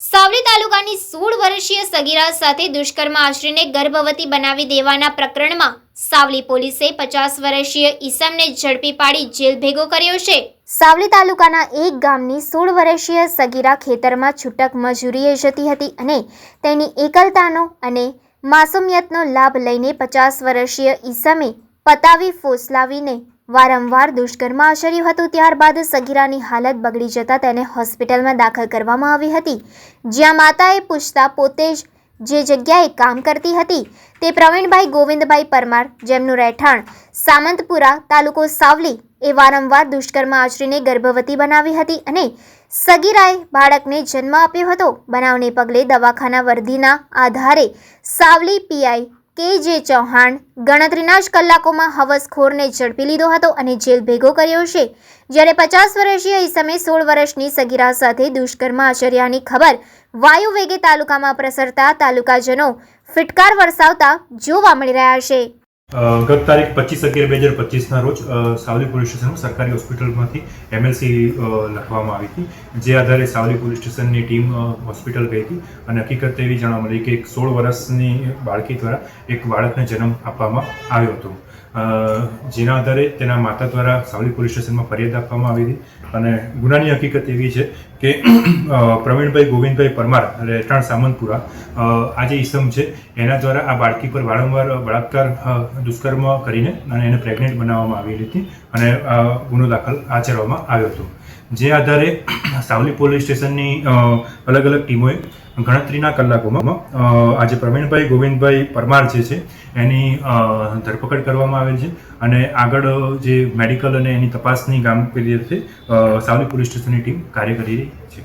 સાવલી તાલુકાની સોળ વર્ષીય સગીરા સાથે દુષ્કર્મ આચરીને ગર્ભવતી બનાવી દેવાના પ્રકરણમાં સાવલી પોલીસે પચાસ વર્ષીય ઈસમને ઝડપી પાડી જેલ ભેગો કર્યો છે. સાવલી તાલુકાના એક ગામની સોળ વર્ષીય સગીરા ખેતરમાં છૂટક મજૂરીએ જતી હતી અને તેની એકલતાનો અને માસુમિયતનો લાભ લઈને પચાસ વર્ષીય ઈસમે પતાવી ફોસલાવીને વારંવાર દુષ્કર્મ આચર્યું હતું ત્યારબાદ સગીરાની હાલત બગડી જતાં તેને હોસ્પિટલમાં દાખલ કરવામાં આવી હતી. જ્યાં માતાએ પૂછતા પોતે જ જે જગ્યાએ કામ કરતી હતી તે પ્રવીણભાઈ ગોવિંદભાઈ પરમાર, જેમનું રહેઠાણ સામંતપુરા તાલુકો સાવલી, એ વારંવાર દુષ્કર્મ આચરીને ગર્ભવતી બનાવી હતી અને સગીરાએ બાળકને જન્મ આપ્યો હતો. બનાવને પગલે દવાખાના વર્ધીના આધારે સાવલી પીઆઈ કે જે ચૌહાણ ગણતરીના જ કલાકોમાં હવસખોરને ઝડપી લીધો હતો અને જેલ ભેગો કર્યો છે. જ્યારે પચાસ વર્ષીય ઈસમે સોળ વર્ષની સગીરા સાથે દુષ્કર્મ આચર્યાની ખબર વાયુ વેગે તાલુકામાં પ્રસરતા તાલુકાજનો ફિટકાર વરસાવતા જોવા મળી રહ્યા છે. ગત તારીખ પચીસ અગિયાર બે હજાર પચીસના રોજ સાવલી પોલીસ સ્ટેશનમાં સરકારી હોસ્પિટલમાંથી એમએલસી લખવામાં આવી હતી. જે આધારે સાવલી પોલીસ સ્ટેશનની ટીમ હોસ્પિટલ ગઈ હતી અને હકીકત એવી જાણવા મળી કે એક સોળ વર્ષની બાળકી દ્વારા એક બાળકને જન્મ આપવામાં આવ્યો હતો. જેના આધારે તેના માતા દ્વારા સાવલી પોલીસ સ્ટેશનમાં ફરિયાદ આપવામાં આવી હતી. અને ગુનાની હકીકત એવી છે કે પ્રવીણભાઈ ગોવિંદભાઈ પરમાર રહેઠાણ સામંતપુરા આ જે ઈસમ છે, એના દ્વારા આ બાળકી પર વારંવાર બળાત્કાર દુષ્કર્મ કરીને અને એને પ્રેગ્નેન્ટ બનાવવામાં આવેલી હતી અને ગુનો દાખલ આચરવામાં આવ્યો હતો. જે આધારે સાવલી પોલીસ સ્ટેશનની અલગ અલગ ટીમોએ ગણતરીના કલાકોમાં આજે પ્રવીણભાઈ, ગોવિંદભાઈ પરમાર જે છે, એની ધરપકડ કરવામાં આવેલ છે અને આગળ જે મેડિકલ અને એની તપાસની કામગીરી છે સાવલી પોલીસ સ્ટેશનની ટીમ કાર્ય કરી રહી